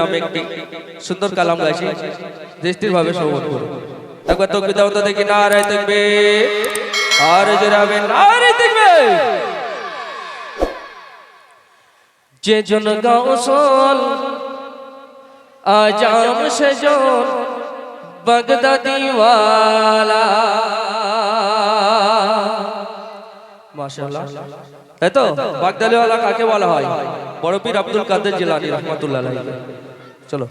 নামে একটি সুন্দর কালাম গাইছি। দৃষ্টির ভাবে একবার দেখি না দেখবে যে জন গাউসল আজাম সেজন বাগদাদিওয়ালা মাশাআল্লাহ। তাই তো, বাগদাদিওয়ালা কাকে বলা হয়? বড় পীর আব্দুল কাদের জিলানী, রহমাতুল্লাহ আলাইহি। চলো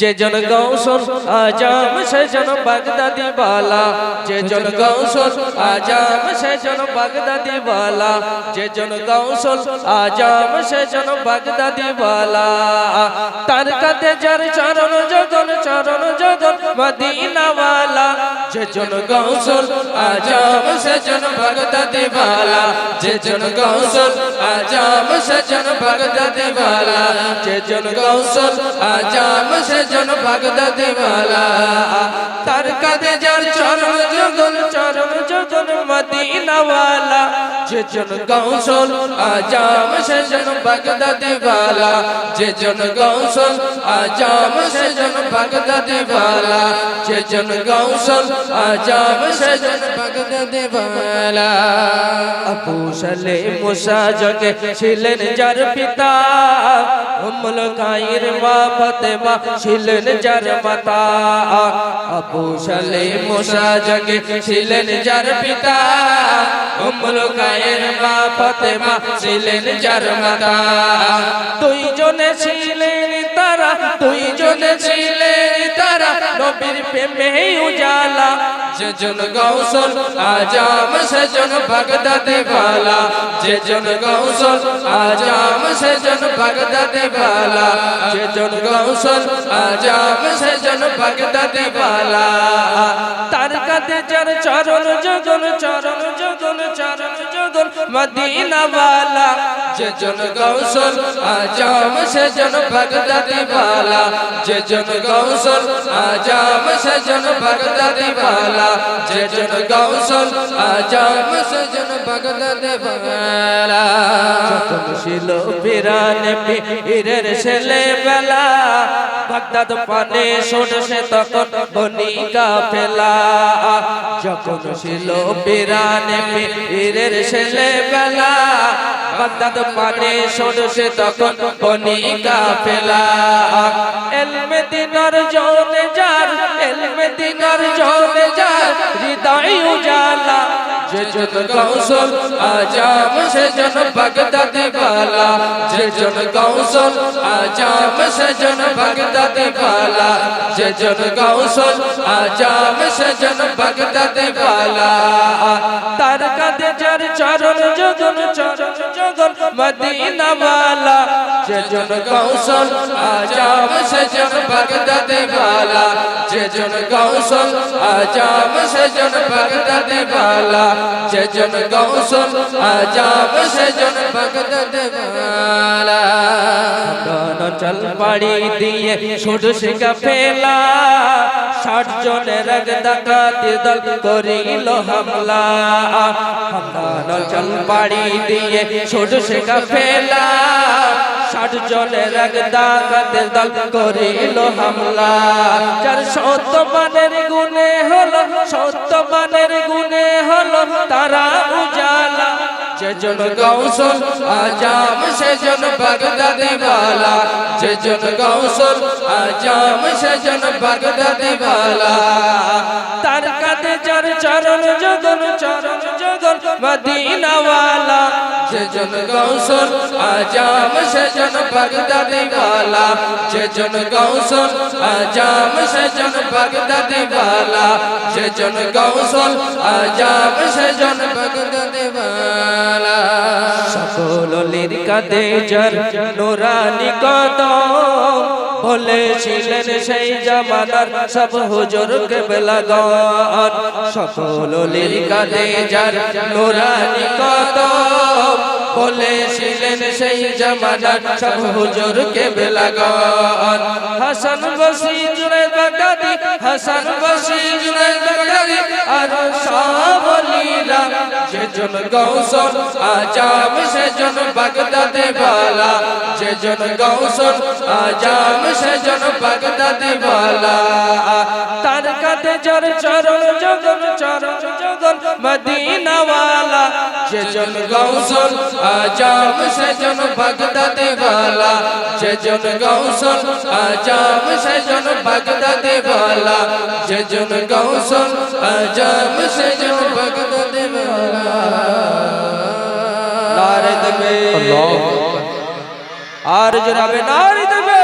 যে জন গৌসল আজাম সে জন বাগদাদি বালা। যে জন গৌসল আজাম সে জন বাগদাদি বালা। যে জন গৌসল আজাম সে জন বাগদাদি বালা। তার কাতে যার চরণ জগন চরণ জগন মদিনা ওয়ালা যে জন গৌসল আজাম সে জন বাগদাদি বালা। যে জন গৌসল আজাম সে জন বাগদাদি বালা। যে জন গৌসল আজাম সে জন বাগদাদি বালা তার কাঁধে যার চরণ জগন চরণ জগন মদিনা ওয়ালা যে জন গৌসল আজাম সে জন বাগদাদি বালা যে জন গৌসল আজাম সে জন বাগদাদি বালা যে জন গৌসল আজাম সে জন বাগদাদি বালা আবু সালে মুসা জগে ছিলেন যার পিতা। ملکائرما فتما شلن جرمتا ابو شلی موسا جگ شلن جرمتا ملکائرما فتما شلن جرمتا جو نے شلن নবীর প্রেমে উজালা যে জন গৌসল আজাম সে জন বাগদাদে বালা যে জন গৌসল আজাম সে জন বাগদাদে বালা যে জন গৌসল আজাম সে জন বাগদাদে বালা তার কাতে যার চরণ জগন চরণ জগন চরণ জগন মদিনা वाला যে জন গৌসল আজাম সে জন বাগদাদে বালা। যে জন গৌসল আজাম সে জন বাগদাদে বালা। যে জন গৌসল আজাম সে জন বাগদাদে বালা। ছিল পিরানে পীরের ছেলে বেলা। পানে সে তখন বনিকা ফেলা যখন ছিল পিরানে পীরের ছেলে বেলা বাগদাদ পানে সরষে, তখন কনিকা ফেলা এলমে দিনার জোনে যার, এলমে দিনার জোনে যার, হৃদয় উজালা। যে জন কৌশল আজাম সে জন বাগদাদি বালা যে জন কৌশল আজাম সে জন বাগদাদি বালা যে জন কৌশল আজাম সে জন বাগদাদি বালা তার কাঁধে যার চরণ জগন চরণ জগন মদিনা वाला যে জন কৌশল আজাম সে জন বাগদাদি বালা যে জন কৌশল আজাম সে জন বাগদাদি বালা চল পাড়ি দিয়ে ছোট শিকা ফেলা। ষাট জনের ডাকাতি দল করিল হামলা। চল পাড়ি দিয়ে ছোট শিকা ফেলা। ষাট জনের এক ডাকাতের দল করিল হামলা। যার সত্য বানের গুণে হলো সত্য বানের গুণে হলো তারা উজালা। যে জন গৌসল আজাম সে জন বাগদাদি বালা। যে জন গৌসল আজাম সে জন বাগদাদি বালা। তার কাঁধে যার চরণ জগন চরণ জগন মদিনা वाला যে জন গৌসল আজাম সে জন বাগদাদি বালা যে জন গৌসল আজাম সে জন বাগদাদি বালা যে জন গৌসল আজাম সে জন বাগদাদি বালা সকল লিরকাতে যার নোরানি কদম। বলেছিলেন সেই জামানার সব হুজুর কেবলাগণ। সকল লিরকাতে যার নোরানি বলেছিলেন সেই জামানার সব হুজুর কেবলাগণ হাসান বসি জুনাইদ বাগদাদি হাসান বসি জুনাইদ আজাম সেজন বাগদাদে বালা। যেজন গৌসল আজাম সেজন বাগদাদে বালা। তার জর চরণ জগন চরণ জগন মদিনাওয়ালা যেজন গৌসল আজাম সেজন বাগদাদে বালা যেজন গৌসল আজাম সেজন বাগদাদে বালা যেজন গৌসল আজাম সেজন বাগদাদে বালা নারে দেখবে আর জনাবে নারে দেখবে